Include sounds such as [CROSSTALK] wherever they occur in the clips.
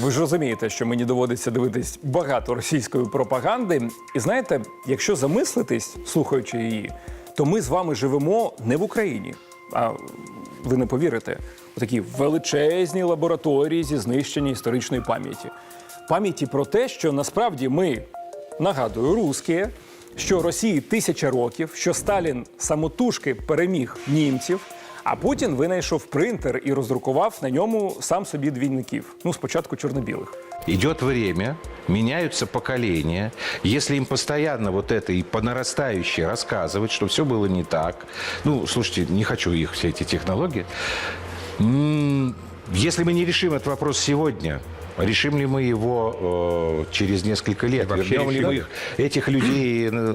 Ви ж розумієте, що мені доводиться дивитись багато російської пропаганди. І знаєте, якщо замислитись, слухаючи її, то ми з вами живемо не в Україні, а ви не повірите, у такій величезній лабораторії зі знищення історичної пам'яті. Пам'яті про те, що насправді ми, нагадую, русські, що Росії тисяча років, що Сталін самотужки переміг німців. А Путін винайшов принтер і роздрукував на ньому сам собі двійників. Ну, спочатку чорно-білих. Идет время, меняются поколения. Если им постоянно вот это и по нарастающей рассказывать, что все было не так, ну, слушайте, не хочу их, все эти технологии. М, Если мы не решим этот вопрос сегодня, решим ли мы его э, через несколько лет, вообще вернем ли решим. мы их, этих людей э,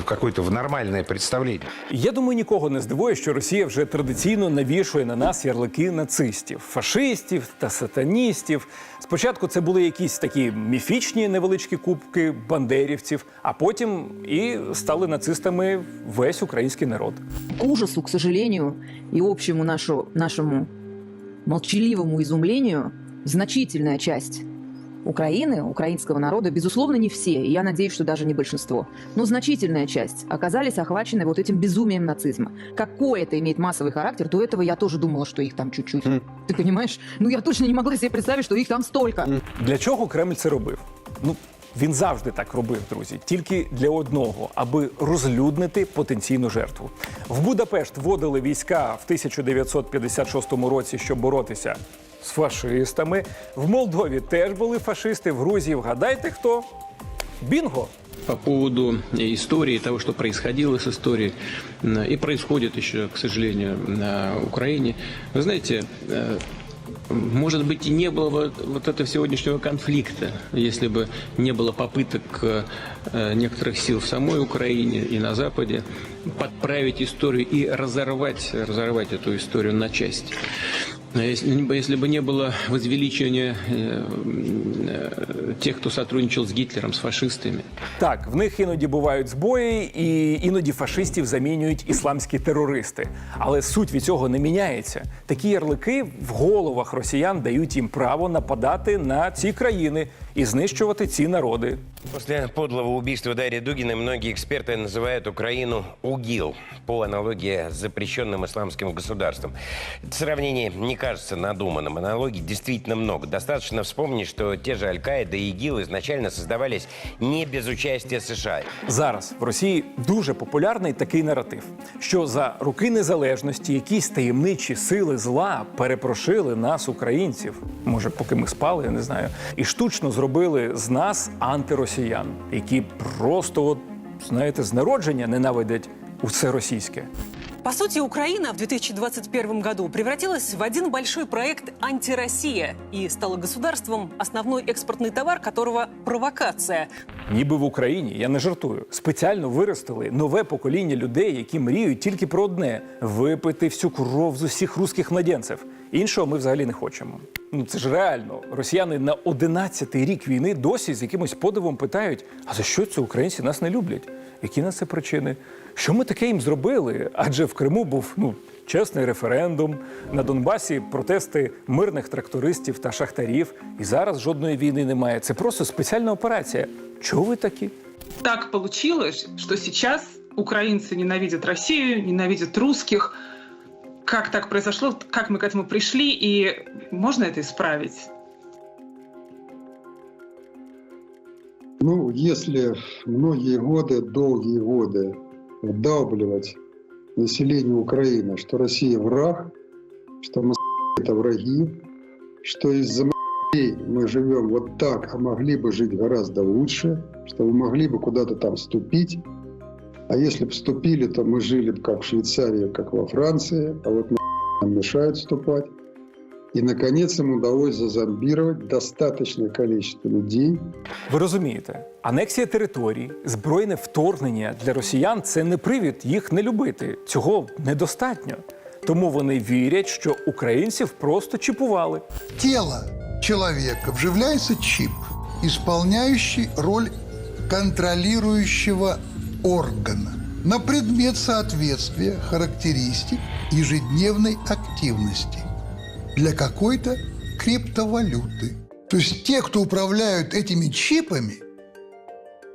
в какое-то в нормальное представление. Я думаю, нікого не здивує, що Росія вже традиційно навішує на нас ярлики нацистів, фашистів та сатаністів. Спочатку це були якісь такі міфічні невеличкі кубки бандерівців, а потім і стали нацистами весь український народ. К ужасу, к сожалению, и общему нашу, нашему Молчаливому изумлению, значительная часть Украины, украинского народа, безусловно, не все, и я надеюсь, что даже не большинство, но значительная часть оказались охвачены вот этим безумием нацизма. Какой это имеет массовый характер, до этого я тоже думала, что их там чуть-чуть. Ты понимаешь? Ну, я точно не могла себе представить, что их там столько. Для чого Кремль це робив? Ну він завжди так робив, друзі, тільки для одного, аби розлюднити потенційну жертву. В Будапешт вводили війська в 1956 році, щоб боротися з фашистами. В Молдові теж були фашисти. В Грузії вгадайте хто? Бінго! по поводу э, истории, того, что происходило с историей м, и происходит еще, к сожалению, на Украине. Вы знаете, э, может быть, и не было бы вот этого сегодняшнего конфликта, если бы не было попыток э, некоторых сил в самой Украине и на Западе подправить историю и разорвать, разорвать эту историю на части. Если, если бы не было возвеличивания э, э, тех, кто сотрудничал с Гитлером, с фашистами, Так, в них іноді бувають збої, і іноді фашистів замінюють ісламські терористи. Але суть від цього не міняється. Такі ярлики в головах росіян дають їм право нападати на ці країни і знищувати ці народи. После подлого убийства Дарьи Дугиной многие эксперты называют Украину УГИЛ по аналогии с запрещенным исламским государством. Это сравнение не кажется надуманным. Аналогий действительно много. Достаточно вспомнить, что те же Аль-Каида и ИГИЛ изначально создавались не без участия США. Зараз в Росії дуже популярний такий наратив, що за роки незалежності якісь таємничі сили зла перепрошили нас, українців. Може, поки ми спали, я не знаю, і штучно зробили з нас антиросіян, які просто, от, знаєте, з народження ненавидять усе російське. По сути, Украина в 2021 году превратилась в один большой проект «Антироссия» и стала государством, основной экспортный товар которого – провокация. Ніби в Україні, я не жартую, спеціально виростили нове покоління людей, які мріють тільки про одне випити всю кров з усіх русських младенців. Іншого ми взагалі не хочемо. Ну це ж реально. Росіяни на 11-й рік війни досі з якимось подивом питають: а за що це українці нас не люблять? Які на це причини? Що ми таке їм зробили? Адже в Криму був ну чесний референдум, на Донбасі протести мирних трактористів та шахтарів. І зараз жодної війни немає. Це просто спеціальна операція. Чого ви такі? так получилось, что сейчас украинцы ненавидят Россию, ненавидят русских. Как так произошло, как мы к этому пришли, и можно это исправить? Ну, если многие годы, долгие годы вдавливать населению Украины, что Россия враг, что мы это враги, что из-за мы живем вот так, а могли бы жить гораздо лучше, что мы могли бы куда-то там вступить, а если бы вступили, то мы жили бы как в Швейцарии, как во Франции, а вот нам мешают вступать. И, наконец, им удалось зазомбировать достаточное количество людей, Ви розумієте, анексія територій, збройне вторгнення для росіян це не привід їх не любити. Цього недостатньо. Тому вони вірять, що українців просто чіпували. тело человека вживляется чип, исполняющий роль контролирующего органа на предмет соответствия характеристик ежедневной активности для какой-то криптовалюты. То есть те, кто управляют этими чипами,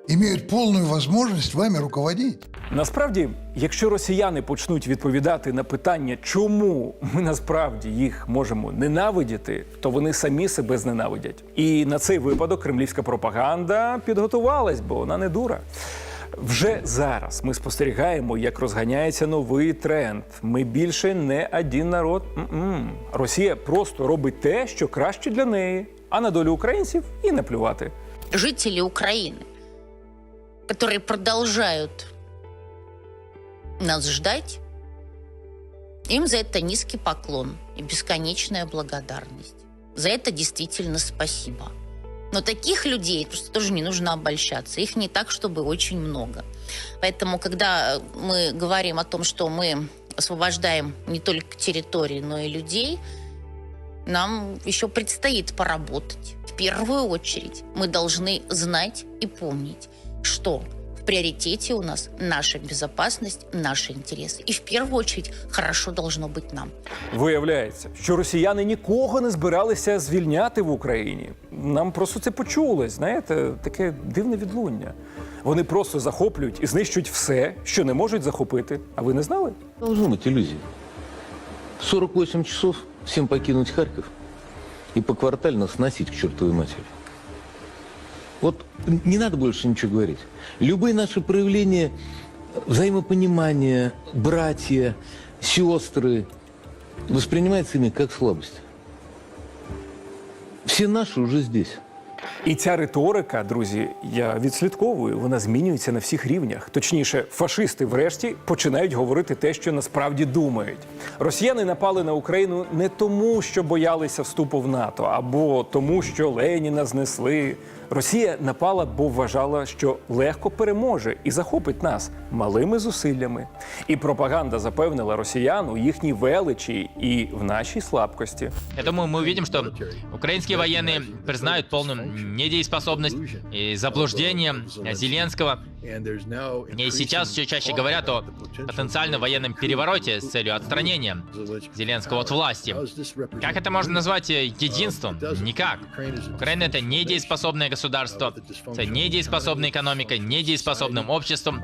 имеют полную возможность вами руководить. Насправді, якщо росіяни почнуть відповідати на питання, чому ми насправді їх можемо ненавидіти, то вони самі себе зненавидять. І на цей випадок кремлівська пропаганда підготувалась, бо вона не дура. Вже зараз ми спостерігаємо, як розганяється новий тренд. Ми більше не один народ. М-м. Росія просто робить те, що краще для неї, а на долю українців і не плювати. жители Украины, которые продолжают нас ждать, им за это низкий поклон и бесконечная благодарность. За это действительно спасибо. Но таких людей просто тоже не нужно обольщаться. Их не так, чтобы очень много. Поэтому, когда мы говорим о том, что мы освобождаем не только территории, но и людей, нам еще предстоит поработать. В первую очередь мы должны знать и помнить, что приоритете у нас наша безопасность, наши интересы. И в первую очередь хорошо должно быть нам. Виявляється, що росіяни нікого не збиралися звільняти в Україні. Нам просто це почулось, знаєте, таке дивне відлуння. Вони просто захоплюють і знищують все, що не можуть захопити. А ви не знали? Должно быть иллюзия. 48 часов всем покинуть Харьков и поквартально сносить к чертовой матери. Вот не надо больше ничего говорить. Любые наши проявления взаимопонимания, братья, сестры, воспринимаются ими как слабость. Все наши уже здесь. І ця риторика, друзі, я відслідковую, вона змінюється на всіх рівнях. Точніше, фашисти, врешті, починають говорити те, що насправді думають. Росіяни напали на Україну не тому, що боялися вступу в НАТО, або тому, що Леніна знесли. Росія напала, бо вважала, що легко переможе і захопить нас малими зусиллями. І пропаганда запевнила росіян у їхній величі і в нашій слабкості. Я думаю, мы увидим, что украинские военные признают полную недееспособность и заблуждение Зеленского. И сейчас все чаще говорят о потенциальном военном перевороте с целью отстранения Зеленского от власти. Как это можно назвать э, единством? Никак. Украина это недееспособное государство, с недееспособной экономикой, недееспособным обществом,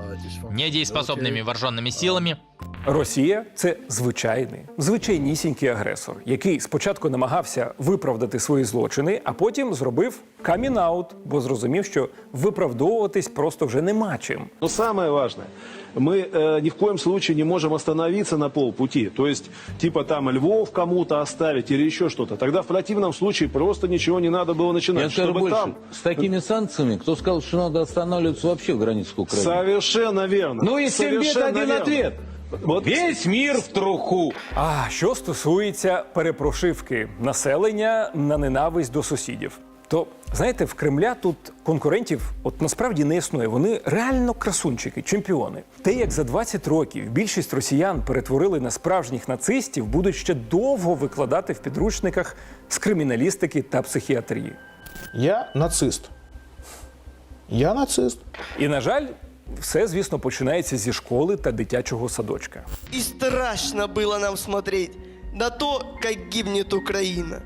недееспособными вооруженными силами. Росія це звичайний, звичайнісінький агресор, який спочатку намагався виправдати свої злочини, а потім зробив камін-аут, бо зрозумів, що виправдовуватись просто вже нема чим. Но самое важное, мы э, ни в коем случае не можем остановиться на полпути. То есть, типа там Львов кому-то оставить или еще что-то. Тогда в противном случае просто ничего не надо было начинать. Я скажу чтобы больше, там... с такими санкциями, кто сказал, что надо останавливаться вообще в границах Украины? Совершенно верно. Ну и всем бед Совершенно один верно. ответ. Вот Весь мир в труху. А що стосується перепрошивки населення на ненависть до сусідів, то знаєте, в Кремля тут конкурентів от насправді не існує. Вони реально красунчики, чемпіони. Те, як за 20 років більшість росіян перетворили на справжніх нацистів, будуть ще довго викладати в підручниках з криміналістики та психіатрії. Я нацист. Я нацист. І на жаль, все, звісно, починається зі школи та дитячого садочка. И страшно было нам смотреть на то, как гибнет Украина.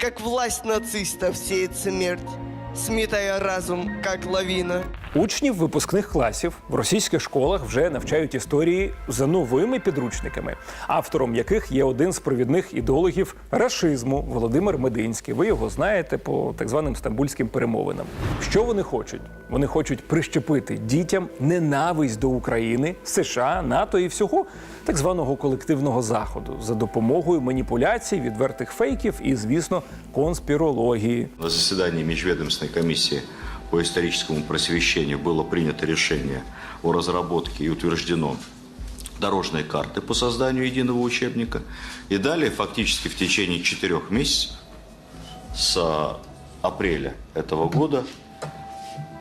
Как власть нацистов сеет смерть, сметая разум, как лавина. Учнів випускних класів в російських школах вже навчають історії за новими підручниками, автором яких є один з провідних ідеологів рашизму Володимир Мединський. Ви його знаєте по так званим стамбульським перемовинам. Що вони хочуть? Вони хочуть прищепити дітям ненависть до України, США, НАТО і всього так званого колективного заходу за допомогою маніпуляцій, відвертих фейків і, звісно, конспірології. На заседании Межведомственной комиссии по историческому просвещению было принято решение о разработке и утверждено дорожной карты по созданию единого учебника. И далее, фактически в течение четырех месяцев, с апреля этого года,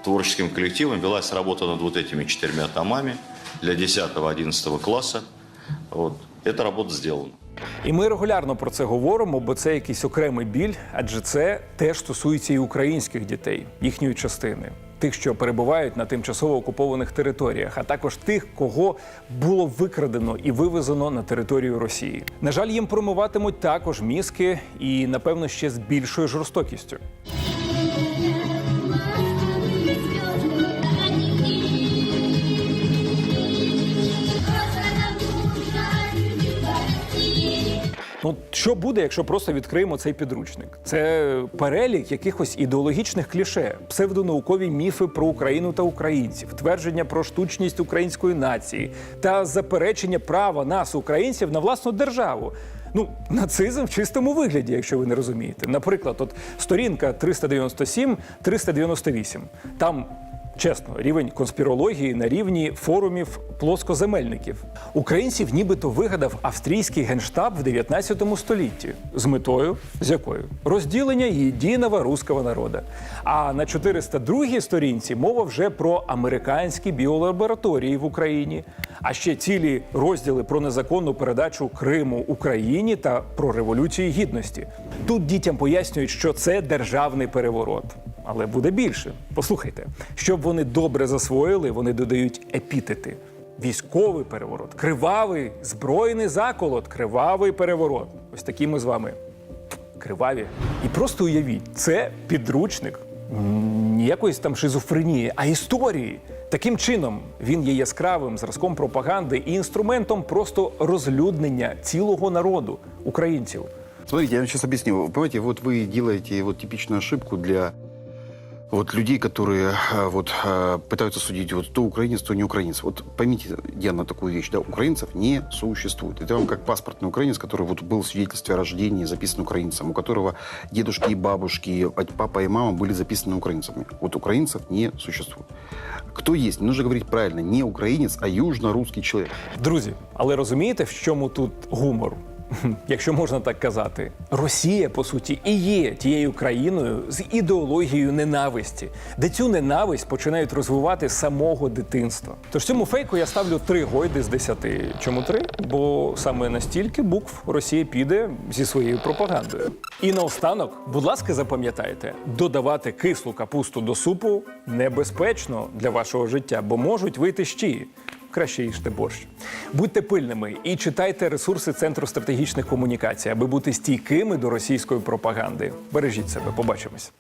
творческим коллективом велась работа над вот этими четырьмя томами для 10-11 класса. Вот. Эта работа сделана. І ми регулярно про це говоримо, бо це якийсь окремий біль, адже це теж стосується і українських дітей, їхньої частини, тих, що перебувають на тимчасово окупованих територіях, а також тих, кого було викрадено і вивезено на територію Росії. На жаль, їм промиватимуть також мізки і, напевно, ще з більшою жорстокістю. Ну, що буде, якщо просто відкриємо цей підручник? Це перелік якихось ідеологічних кліше, псевдонаукові міфи про Україну та українців, твердження про штучність української нації та заперечення права нас, українців, на власну державу. Ну, нацизм в чистому вигляді, якщо ви не розумієте. Наприклад, от сторінка 397-398. Там Чесно, рівень конспірології на рівні форумів плоскоземельників. Українців нібито вигадав австрійський генштаб в 19 столітті з метою з якою розділення єдиного руського народу. А на 402 сторінці мова вже про американські біолабораторії в Україні, а ще цілі розділи про незаконну передачу Криму Україні та про революцію гідності. Тут дітям пояснюють, що це державний переворот Але буде більше. Послухайте, щоб вони добре засвоїли, вони додають епітети: військовий переворот, кривавий, збройний заколот, кривавий переворот. Ось такі ми з вами криваві. І просто уявіть, це підручник м, ніякої там шизофренії, а історії. Таким чином він є яскравим зразком пропаганди і інструментом просто розлюднення цілого народу українців. Смотрите, я вам сейчас объясню. Вы Понимаете, вот вы делаете вот типичную ошибку для вот людей, которые а, вот а, пытаются судить, вот то украинец, то не украинец. Вот поймите, Диана, такую вещь, да, украинцев не существует. Это вам как паспортный украинец, который вот был в свидетельстве о рождении записан украинцем, у которого дедушки и бабушки, а папа и мама были записаны украинцами. Вот украинцев не существует. Кто есть? Нужно говорить правильно, не украинец, а южно-русский человек. Друзі, але розумієте, в чому тут гумор? [LAUGHS] Якщо можна так казати, Росія по суті і є тією країною з ідеологією ненависті, де цю ненависть починають розвивати з самого дитинства. Тож цьому фейку я ставлю три гойди з десяти. Чому три? Бо саме настільки букв Росія піде зі своєю пропагандою. І наостанок, будь ласка, запам'ятайте, додавати кислу капусту до супу небезпечно для вашого життя, бо можуть вийти щі краще їжте борщ. Будьте пильними і читайте ресурси Центру стратегічних комунікацій, аби бути стійкими до російської пропаганди. Бережіть себе, побачимось.